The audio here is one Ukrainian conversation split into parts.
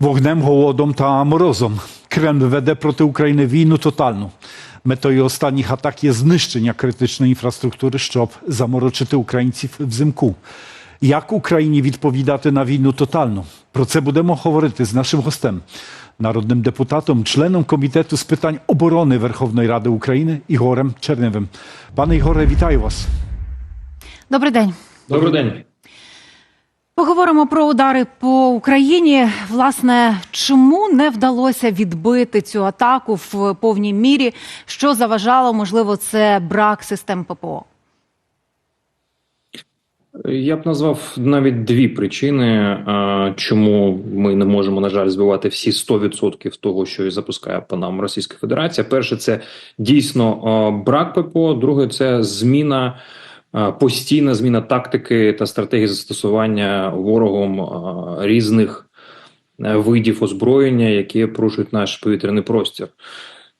Вогнем, голодом та морозом Кремль веде проти України війну тотальну. Метою останніх атак є знищення критичної інфраструктури, щоб заморочити українців взимку. Як Україні відповідати на війну тотальну? Про це будемо говорити з нашим гостем, народним депутатом, членом комітету з питань оборони Верховної Ради України Ігорем Черневим. Пане Ігоре, вітаю вас. Добрий день. Добрий день. Поговоримо про удари по Україні. Власне, чому не вдалося відбити цю атаку в повній мірі? Що заважало? Можливо, це брак систем ППО. Я б назвав навіть дві причини, е, чому ми не можемо, на жаль, збивати всі 100% того, що і запускає по нам Російська Федерація. Перше, це дійсно е, брак ППО. Друге, це зміна. Постійна зміна тактики та стратегії застосування ворогом різних е, видів озброєння, які порушують наш повітряний простір.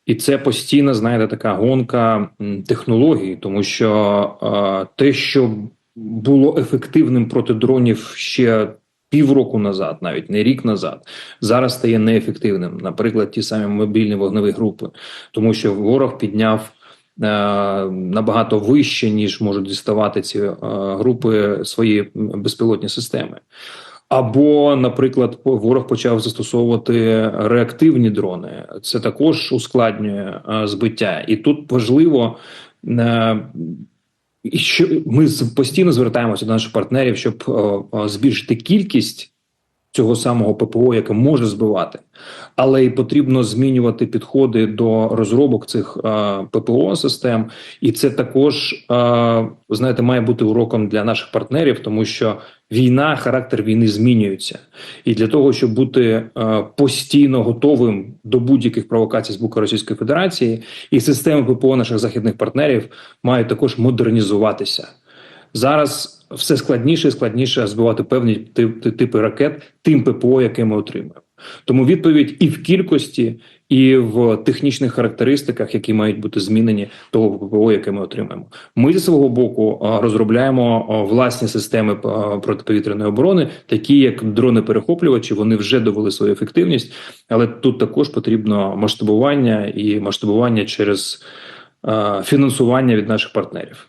І це постійна, знаєте, така гонка технологій, тому що те, що було ефективним проти дронів ще півроку назад, навіть не рік назад, зараз стає неефективним. Наприклад, ті самі мобільні вогневі групи, тому що ворог підняв. Е, Набагато вище ніж можуть діставати ці е, групи свої безпілотні системи. Або, наприклад, ворог почав застосовувати реактивні дрони. Це також ускладнює е, збиття, і тут важливо. і що ми постійно звертаємося до наших партнерів, щоб збільшити кількість цього самого ППО, яке може збивати, але й потрібно змінювати підходи до розробок цих е, ППО систем, і це також е, знаєте, має бути уроком для наших партнерів, тому що війна, характер війни змінюється, і для того, щоб бути е, постійно готовим до будь-яких провокацій з боку Російської Федерації, і системи ППО наших західних партнерів мають також модернізуватися. Зараз все складніше і складніше збивати певні ти- ти- типи ракет тим ППО, яке ми отримуємо. Тому відповідь і в кількості, і в технічних характеристиках, які мають бути змінені того ППО, яке ми отримаємо. Ми зі свого боку розробляємо власні системи протиповітряної оборони, такі як дрони-перехоплювачі. Вони вже довели свою ефективність, але тут також потрібно масштабування і масштабування через фінансування від наших партнерів.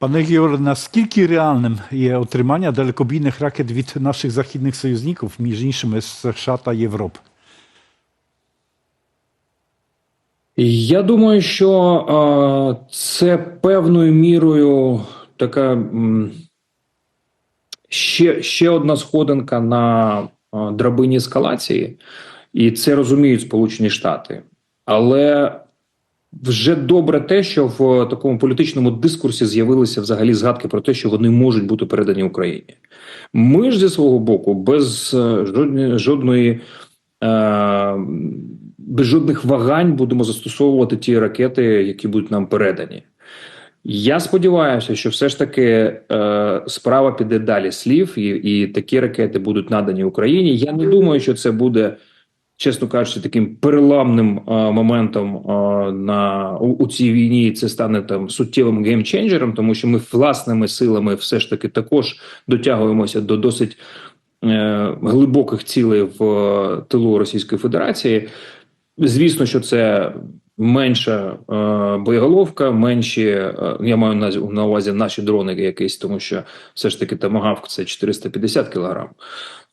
Пане Ігоре, наскільки реальним є отримання далекобійних ракет від наших західних союзників, між іншими з США та Європи? Я думаю, що е, це певною мірою така ще, ще одна сходинка на драбині ескалації, і це розуміють Сполучені Штати. Але вже добре те, що в такому політичному дискурсі з'явилися взагалі згадки про те, що вони можуть бути передані Україні. Ми ж зі свого боку, без е, жодної, жодної е, без жодних вагань будемо застосовувати ті ракети, які будуть нам передані. Я сподіваюся, що все ж таки е, справа піде далі слів, і, і такі ракети будуть надані Україні. Я не думаю, що це буде, чесно кажучи, таким переламним е, моментом е, на у, у цій війні. Це стане там суттєвим геймченджером, тому що ми власними силами все ж таки також дотягуємося до досить е, глибоких цілей в е, тилу Російської Федерації. Звісно, що це менша е, боєголовка, менші. Е, я маю на, на увазі наші дрони якісь, тому що все ж таки тамагавк це 450 кілограм.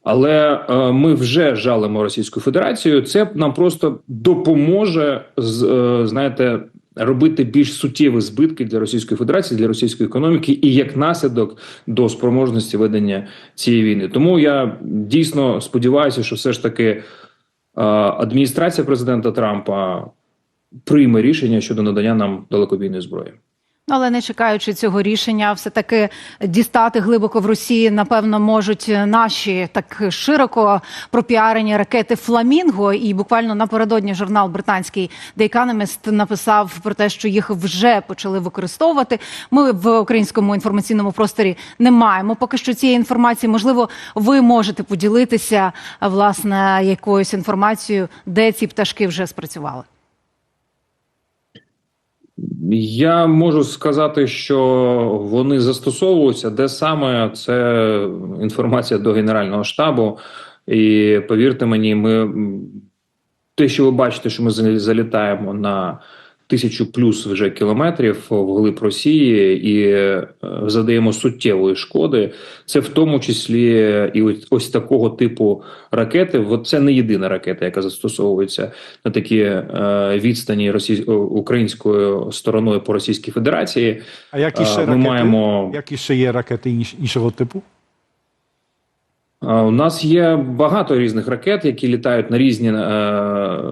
Але е, ми вже жалимо Російську Федерацію. Це нам просто допоможе з е, знаєте. Робити більш суттєві збитки для Російської Федерації, для російської економіки, і як наслідок до спроможності ведення цієї війни. Тому я дійсно сподіваюся, що все ж таки е, адміністрація президента Трампа прийме рішення щодо надання нам далекобійної зброї. Ну, Але не чекаючи цього рішення, все таки дістати глибоко в Росії, напевно, можуть наші так широко пропіарені ракети Фламінго. І буквально напередодні журнал британський The Economist написав про те, що їх вже почали використовувати. Ми в українському інформаційному просторі не маємо поки що цієї інформації. Можливо, ви можете поділитися власне якоюсь інформацією, де ці пташки вже спрацювали. Я можу сказати, що вони застосовуються, де саме це інформація до Генерального штабу. І повірте мені, ми те, що ви бачите, що ми залітаємо на тисячу плюс вже кілометрів вглиб Росії і е, задаємо суттєвої шкоди. Це в тому числі і ось, ось такого типу ракети. От це не єдина ракета, яка застосовується на такі е, відстані російсь... українською стороною по Російській Федерації. А які ще Е, Ми ракети? маємо Які ще є ракети іншого типу? У нас є багато різних ракет, які літають на різні, е,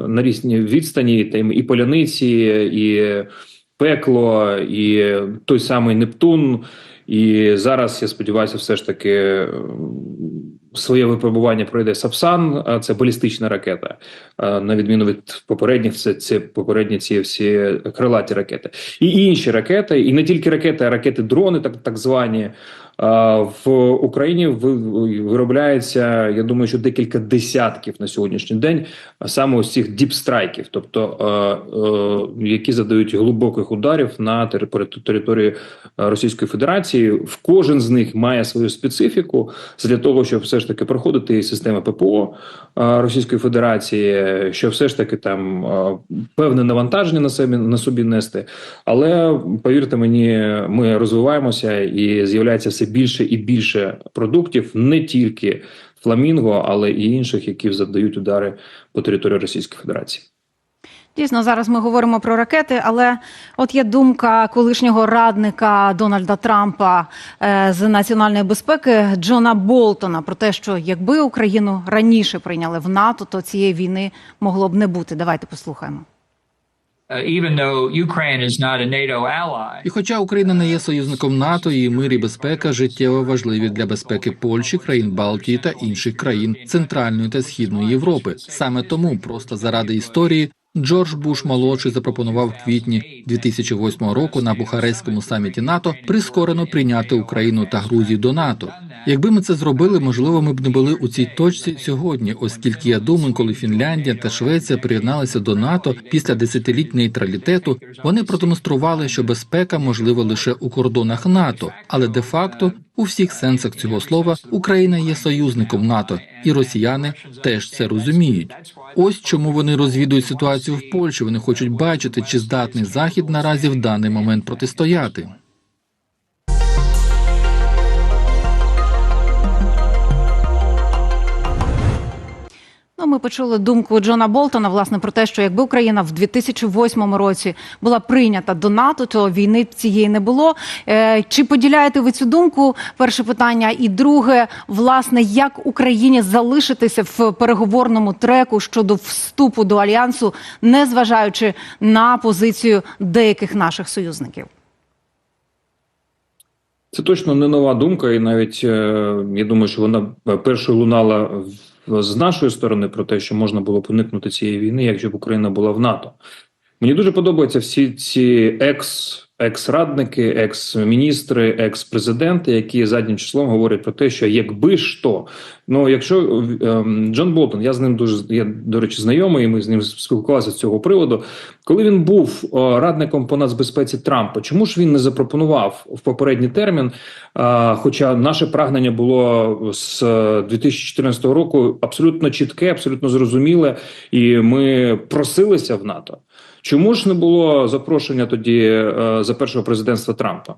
на різні відстані, і поляниці, і пекло, і той самий Нептун. І зараз я сподіваюся, все ж таки своє випробування пройде Сапсан. Це балістична ракета. На відміну від попередніх, це, це попередні ці всі крилаті ракети. І інші ракети, і не тільки ракети, а ракети дрони, так, так звані. В Україні ви- виробляється, я думаю, що декілька десятків на сьогоднішній день саме ось цих діпстрайків, тобто е, які задають глибоких ударів на території Російської Федерації. В кожен з них має свою специфіку для того, щоб все ж таки проходити і система ППО Російської Федерації, що все ж таки там певне навантаження на собі на собі нести. Але повірте мені, ми розвиваємося і з'являється все більше і більше продуктів, не тільки фламінго, але і інших, які завдають удари по території Російської Федерації. Дійсно, зараз ми говоримо про ракети, але от є думка колишнього радника Дональда Трампа е, з національної безпеки Джона Болтона про те, що якби Україну раніше прийняли в НАТО, то цієї війни могло б не бути. Давайте послухаємо. І хоча Україна не є союзником НАТО, її мир і безпека життєво важливі для безпеки Польщі, країн Балтії та інших країн Центральної та Східної Європи. Саме тому, просто заради історії, Джордж Буш молодший запропонував в квітні 2008 року на Бухарестському саміті НАТО прискорено прийняти Україну та Грузію до НАТО. Якби ми це зробили, можливо, ми б не були у цій точці сьогодні, оскільки я думаю, коли Фінляндія та Швеція приєдналися до НАТО після десятиліть нейтралітету, вони продемонстрували, що безпека можлива лише у кордонах НАТО, але де-факто у всіх сенсах цього слова Україна є союзником НАТО, і росіяни теж це розуміють. Ось чому вони розвідують ситуацію в Польщі. Вони хочуть бачити, чи здатний захід наразі в даний момент протистояти. Ми почули думку Джона Болтона власне про те, що якби Україна в 2008 році була прийнята до НАТО, то війни цієї не було. Е, чи поділяєте ви цю думку? Перше питання. І друге, власне, як Україні залишитися в переговорному треку щодо вступу до альянсу, незважаючи на позицію деяких наших союзників? Це точно не нова думка, і навіть е, я думаю, що вона першою лунала в- з нашої сторони про те, що можна було б уникнути цієї війни, якщо б Україна була в НАТО. Мені дуже подобаються всі ці екс. Екс-радники, екс-міністри, екс-президенти, які заднім числом говорять про те, що якби то. Ну, якщо ем, Джон Болтон, я з ним дуже я, до речі, знайомий, ми з ним спілкувалися з цього приводу. Коли він був о, радником по нацбезпеці Трампа, чому ж він не запропонував в попередній термін? А, хоча наше прагнення було з е, 2014 року абсолютно чітке, абсолютно зрозуміле, і ми просилися в НАТО. Чому ж не було запрошення тоді е, за першого президентства Трампа?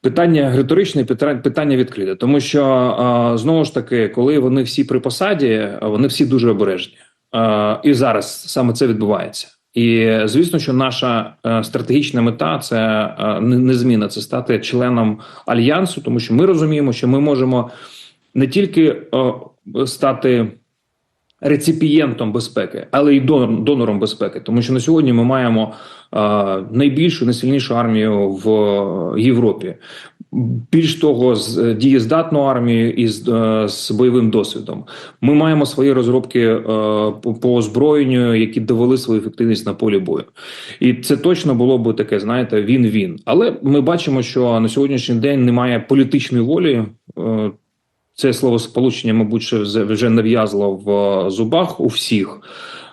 Питання риторичне, питання- відкрите, тому що е, знову ж таки, коли вони всі при посаді, вони всі дуже обережні, Е, і зараз саме це відбувається. І звісно, що наша стратегічна мета це не- незмінна, це стати членом альянсу, тому що ми розуміємо, що ми можемо не тільки стати реципієнтом безпеки, але й донором, безпеки, тому що на сьогодні ми маємо е, найбільшу найсильнішу армію в Європі. Більш того, з дієздатну армію із е, з бойовим досвідом. Ми маємо свої розробки е, по, озброєнню, які довели свою ефективність на полі бою, і це точно було б таке, знаєте, він-він. Але ми бачимо, що на сьогоднішній день немає політичної волі. Е, це словосполучення, мабуть, ще вже- нав'язло в е, зубах у всіх.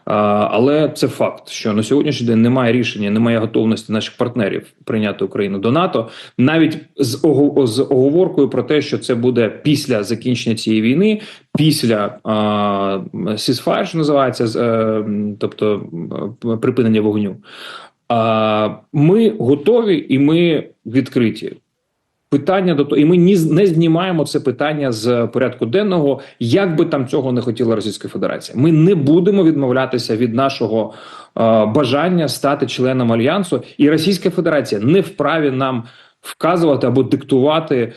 Але це факт, що на сьогоднішній день немає рішення, немає готовності наших партнерів прийняти Україну до НАТО, навіть з оговоркою про те, що це буде після закінчення цієї війни, після а, ceasefire, що називається, е, тобто е, припинення вогню. Ми готові і ми відкриті. Питання до того, і ми ні не знімаємо це питання з порядку денного, як би там цього не хотіла Російська Федерація. Ми не будемо відмовлятися від нашого е, бажання стати членом альянсу, і Російська Федерація не вправі нам вказувати або диктувати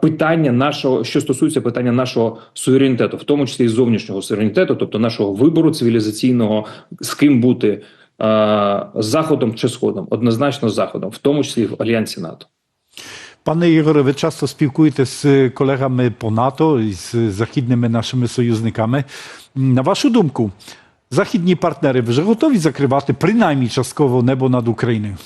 питання нашого, що стосується питання нашого суверенітету, в тому числі і зовнішнього суверенітету, тобто нашого вибору цивілізаційного, з ким бути е, заходом чи сходом, однозначно заходом, в тому числі в альянсі НАТО. Panie Igorze, wy często spілкуєтесь з колегами по НАТО і з західними нашими союзниками. На вашу думку, західні партнери вже готові закривати принаймні частково небо над Україною?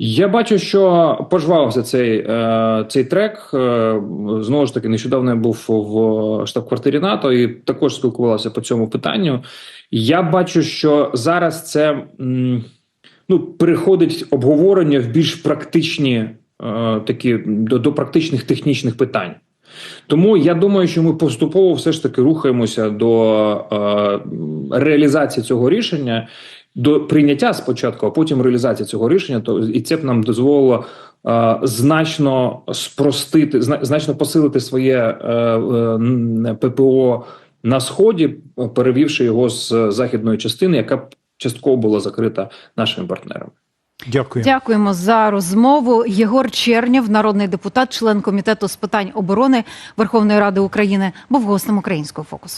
Я бачу, що пожвавився цей, е, цей трек. Е, знову ж таки, нещодавно я був в штаб-квартирі НАТО і також спілкувався по цьому питанню. Я бачу, що зараз це ну, переходить обговорення в більш практичні е, такі до, до практичних технічних питань. Тому я думаю, що ми поступово все ж таки рухаємося до е, реалізації цього рішення, до прийняття спочатку, а потім реалізації цього рішення. То і це б нам дозволило е, значно спростити, зна- значно посилити своє е, е, ППО на сході, перевівши його з західної частини, яка частково була закрита нашими партнерами. Дякую. Дякуємо за розмову. Єгор Чернєв, народний депутат, член комітету з питань оборони Верховної Ради України, був гостем українського фокусу.